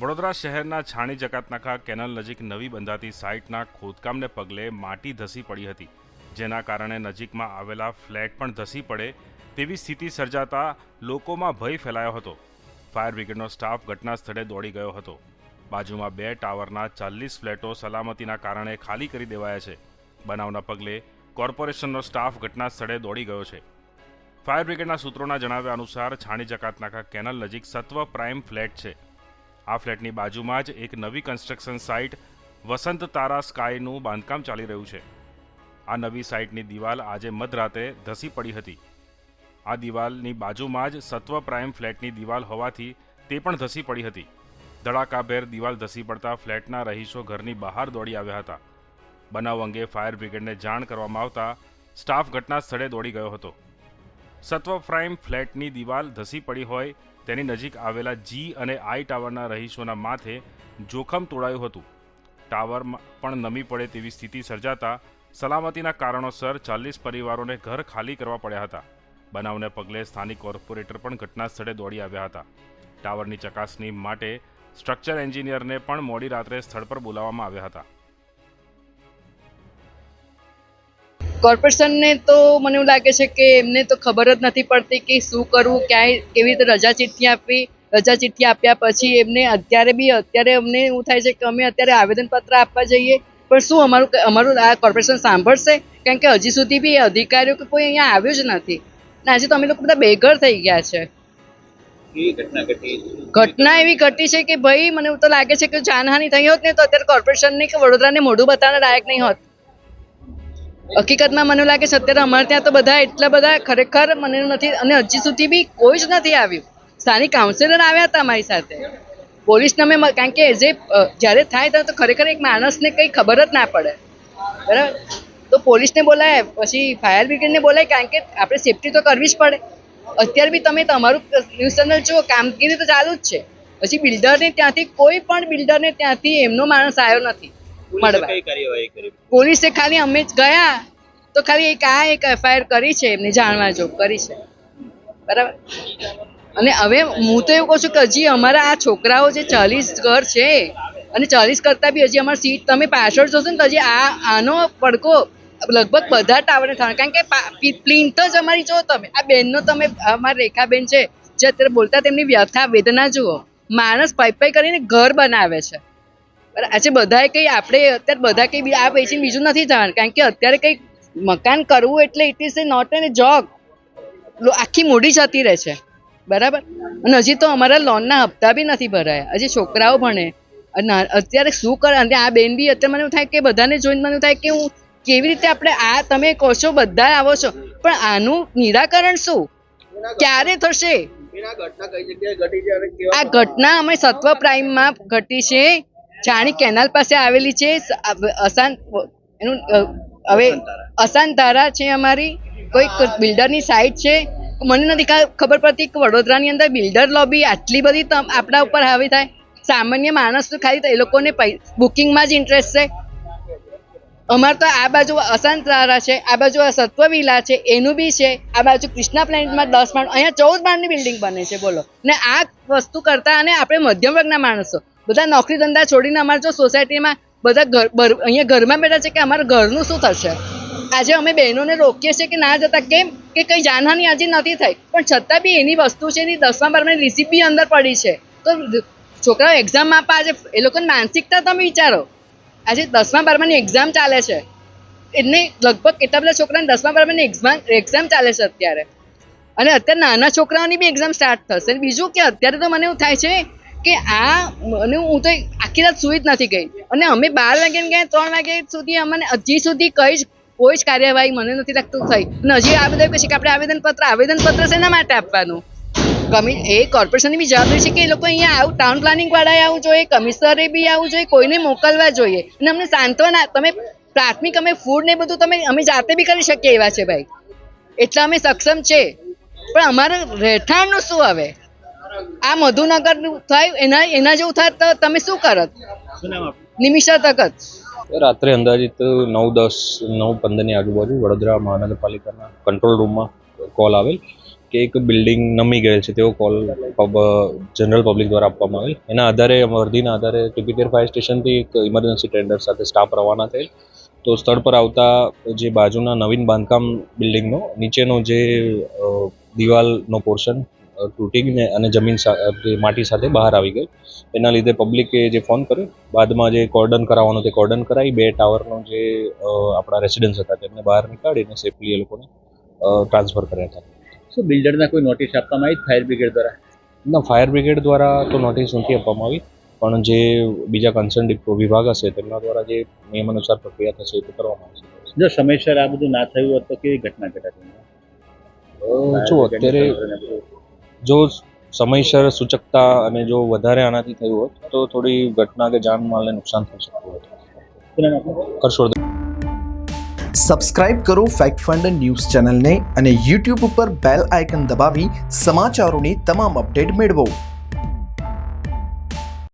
વડોદરા શહેરના છાણી જકાતનાકા કેનલ નજીક નવી બંધાતી સાઇટના ખોદકામને પગલે માટી ધસી પડી હતી. જેના કારણે નજીકમાં આવેલા ફ્લેટ પણ ધસી પડે તેવી સ્થિતિ સર્જાતા લોકોમાં ભય ફેલાયો હતો. ફાયર બ્રિગેડનો સ્ટાફ ઘટના સ્થળે દોડી ગયો હતો. બાજુમાં બે ટાવરના ચાલીસ ફ્લેટો સલામતીના કારણે ખાલી કરી દેવાયા છે. બનાવના પગલે કોર્પોરેશનનો સ્ટાફ ઘટના સ્થળે દોડી ગયો છે. ફાયર બ્રિગેડના સૂત્રોના જણાવ્યા અનુસાર છાણી જકાતનાકા કેનલ નજીક સત્વ પ્રાઇમ ફ્લેટ છે. આ ફ્લેટની બાજુમાં જ એક નવી કન્સ્ટ્રક્શન સાઇટ વસંત તારા સ્કાયનું બાંધકામ ચાલી રહ્યું છે. આ નવી સાઇટની દિવાલ આજે મધરાતે ધસી પડી હતી. આ દિવાલની બાજુમાં જ સત્વ પ્રાઇમ ફ્લેટની દિવાલ હોવાથી તે પણ ધસી પડી હતી. ધડાકાભેર દિવાલ ધસી પડતા ફ્લેટના રહીશો ઘરની બહાર દોડી આવ્યા હતા. બનાવ અંગે ફાયર બ્રિગેડને જાણ કરવામાં આવતા સ્ટાફ ઘટના સ્થળે દોડી ગયો હતો. સત્વ પ્રાઇમ ફ્લેટની દિવાલ ધસી પડી હોય તેની નજીક આવેલા જી અને આઈ ટાવરના રહીશોના માથે જોખમ તોડાયું હતું. ટાવર પણ નમી પડે તેવી સ્થિતિ સર્જાતા સલામતીના કારણોસર ચાલીસ પરિવારોને ઘર ખાલી કરવા પડ્યા હતા. બનાવને પગલે સ્થાનિક કોર્પોરેટર પણ ઘટના સ્થળે દોડી આવ્યા હતા. ટાવરની ચકાસણી માટે સ્ટ્રક્ચર એન્જિનિયરને પણ મોડી રાત્રે સ્થળ પર બોલાવવામાં આવ્યા હતા. કોર્પોરેશનને તો મને એવું લાગે છે કે એમને તો ખબર જ નથી પડતી કે શું કરવું ક્યાંય કેવી રીતે રજા ચિઠ્ઠી આપવી રજા ચિઠ્ઠી આપ્યા પછી એમને અત્યારે બી અત્યારે અમને એવું થાય છે કે અમે અત્યારે આવેદનપત્ર આપવા જઈએ પણ શું અમારું અમારું આ કોર્પોરેશન સાંભળશે? કારણ કે હજી સુધી બી અધિકારીઓ કે કોઈ અહીંયા આવ્યું જ નથી. ને આજે તો અમે લોકો બધા બેઘર થઈ ગયા છે? ઘટના એવી ઘટી છે કે ભાઈ મને એવું તો લાગે છે કે જાનહાનિ થઈ હોત ને તો અત્યારે કોર્પોરેશનને કે વડોદરાને મોઢું બતાવવાના લાયક નહીં હોત. હકીકતમાં મને લાગે છે અત્યારે અમારે ત્યાં તો બધા એટલા બધા ખરેખર મને નથી અને હજી સુધી બી કોઈ જ નથી આવ્યું. સ્થાનિક કાઉન્સિલર આવ્યા હતા અમારી સાથે. પોલીસને અમે કારણ કે જે જ્યારે થાય ત્યારે તો ખરેખર એક માણસને કંઈ ખબર જ ના પડે. બરાબર? તો પોલીસને બોલાય, પછી ફાયર બ્રિગેડને બોલાય, કારણ કે આપણે સેફટી તો કરવી જ પડે. અત્યારે બી તમે તમારું ન્યૂઝ ચેનલ જુઓ, કામગીરી તો ચાલુ જ છે. પછી બિલ્ડરને ત્યાંથી કોઈ પણ બિલ્ડરને ત્યાંથી એમનો માણસ આવ્યો નથી. મળવા. પોલીસે ખાલી અમે જ ગયા તો ખાલી એક આ એક એફઆઈઆર કરી છે એમને જાણવા જો કરી છે. બરાબર? અને હવે હું તો એવું કહું છું કે હજી અમારા આ છોકરાઓ જે ચાલીસ ઘર છે અને ચાલીસ કરતાં બી હજી અમારી સીટ તમે પાછળ જોશો ને તો હજી આ આનો પડકો લગભગ બધા ટાવરને થવાનો કારણ કે પ્લિન્થ જ અમારી જો તમે આ બેનનો તમે અમારી રેખાબેન છે જે અત્યારે બોલતા તેમની વ્યથા વેદના જુઓ. માણસ પાઈ પાઈ કરીને ઘર બનાવે છે. આજે બધાએ કંઈ આપણે અત્યારે બધા કંઈ બી આ પૈસા બીજું નથી થવાનું કારણ કે અત્યારે કંઈ મકાન કરવું એટલે it is a not an job આખી મૂડી જતી રહે છે. બરાબર? અને હજી તો અમારા લોનના હપ્તા બી નથી ભરાયા. હજી છોકરાઓ ભણે. અને અત્યારે શું કરે અને આ બેન બી અત્યારે મને એવું થાય કે બધાને જોઈને મને થાય કે હું કેવી રીતે આપણે આ તમે કહો છો બધા આવો છો. પણ આનું નિરાકરણ શું? ક્યારે થશે? આ ઘટના અમે સત્વ પ્રાઇમમાં ઘટી છે. ચાણી કેનાલ પાસે આવેલી છે અશાંત એનું હવે અશાંતારા છે અમારી. કોઈક બિલ્ડરની સાઇટ છે. મને નથી ખબર પડતી કે વડોદરાની અંદર બિલ્ડર લોબી આટલી બધી આપણા ઉપર હાવી થાય. સામાન્ય માણસ તો ખાલી એ લોકોને બુકિંગમાં જ ઇન્ટરેસ્ટ છે. અમારે તો આ બાજુ અશાંત ધારા છે, આ બાજુ આ સત્વ વિલા છે, એનું બી છે. આ બાજુ કૃષ્ણા પ્લાન્ટમાં દસ માળ અહીંયા ચૌદ માળની બિલ્ડિંગ બને છે, બોલો. ને આ વસ્તુ કરતા અને આપણે મધ્યમ વર્ગના માણસો. બધા નોકરી ધંધા છોડીને અમારે જો સોસાયટીમાં બધા ઘર અહીંયા ઘરમાં બેઠા છે કે અમારા ઘરનું શું થશે? આજે અમે બહેનોને રોકીએ છીએ કે ના જતા, કેમ? કે કંઈ જાનહાની આજે નથી થઈ. પણ છતાં બી એની વસ્તુ છે એની દસમા બારમાની રિસીપ બી અંદર પડી છે. તો છોકરાઓ એક્ઝામ આપવા આજે એ લોકોની માનસિકતા તમે વિચારો. આજે દસમા બારમાની એક્ઝામ ચાલે છે. એમને લગભગ કેટલા બધા છોકરાને દસમા બારમાની એક્ઝામ એક્ઝામ ચાલે છે અત્યારે? અને અત્યારે નાના છોકરાઓની બી એક્ઝામ સ્ટાર્ટ થશે. બીજું કે અત્યારે તો મને એવું થાય છે કે આ મને હું તો આખી રાત સુઈ જ નથી ગઈ. અને અમે બાર વાગ્યા ગયા ત્રણ વાગ્યા સુધી અમને હજી સુધી કઈ જ, કોઈ જ કાર્યવાહી મને નથી લાગતું થઈ. અને હજી આ બધા પછી કે આપણે આવેદનપત્ર આવેદનપત્ર શેના માટે આપવાનું? કમિ, એ કોર્પોરેશનની બી જવાબદારી છે કે એ લોકો અહીંયા આવું ટાઉન પ્લાનિંગ વાળાએ આવવું જોઈએ કમિશનરે બી આવવું જોઈએ, કોઈને મોકલવા જોઈએ. અને અમને સાંત્વના તમે પ્રાથમિક અમે ફૂડ ને બધું તમે, અમે જાતે બી કરી શકીએ એવા છે ભાઈ. એટલા અમે સક્ષમ છે. પણ અમારું રહેઠાણનું શું હવે? આ મધુનગર થાય, એના એના જેવું થાય તો તમે શું કરત નિમિષા તકત રાત્રે અંદાજિત નવ દસ, નવ પંદરની આજુબાજુ વડોદરા મહાનગરપાલિકાના કંટ્રોલ રૂમમાં કોલ આવેલ કે એક બિલ્ડિંગ નમી ગયેલ છે તેવો કોલ જનરલ પબ્લિક દ્વારા આપવામાં આવેલ. એના આધારે વર્ધીના આધારે ટીપીકેર ફાયર સ્ટેશનથી એક ઇમરજન્સી ટેન્ડર સાથે સ્ટાફ રવાના થયેલ. તો સ્થળ પર આવતા જે બાજુના નવીન બાંધકામ બિલ્ડિંગનો નીચેનો જે દિવાલનો પોર્શન તૂટીને અને જમીન માટી સાથે બહાર આવી ગઈ. એના લીધે પબ્લિકે જે ફોન કર્યો બાદમાં જે કોર્ડન કરાવવાનો તે કોર્ડન કરાવી બે ટાવરનો જે આપણા રેસિડન્સ હતા તેમને બહાર નીકાળીને સેફલી એ લોકોને ટ્રાન્સફર કર્યા હતા. શું બિલ્ડરના કોઈ નોટિસ આપવામાં આવી ફાયર બ્રિગેડ દ્વારા? ના ફાયર બ્રિગેડ દ્વારા તો નોટિસ નથી આપવામાં આવી પણ જે બીજા કન્સર્ન વિભાગ હશે તેમના દ્વારા જે નિયમ અનુસાર પ્રક્રિયા થશે એ તો કરવામાં આવશે. જો સમયસર આ બધું ના થયું હોત તો કેવી ઘટના ઘટાતી જો અત્યારે જો સમયસર સૂચકતા અને જો વધારે આનાથી થયું હોત તો થોડી ઘટના કે જાનમાલને નુકસાન થઈ શકતું હતું. હર્ષવર્ધન. સબસ્ક્રાઇબ કરો ફેક્ટ ફંડ ન્યૂઝ ચેનલને અને યુટ્યુબ ઉપર બેલ આઇકન દબાવી સમાચારોની તમામ અપડેટ મેળવો.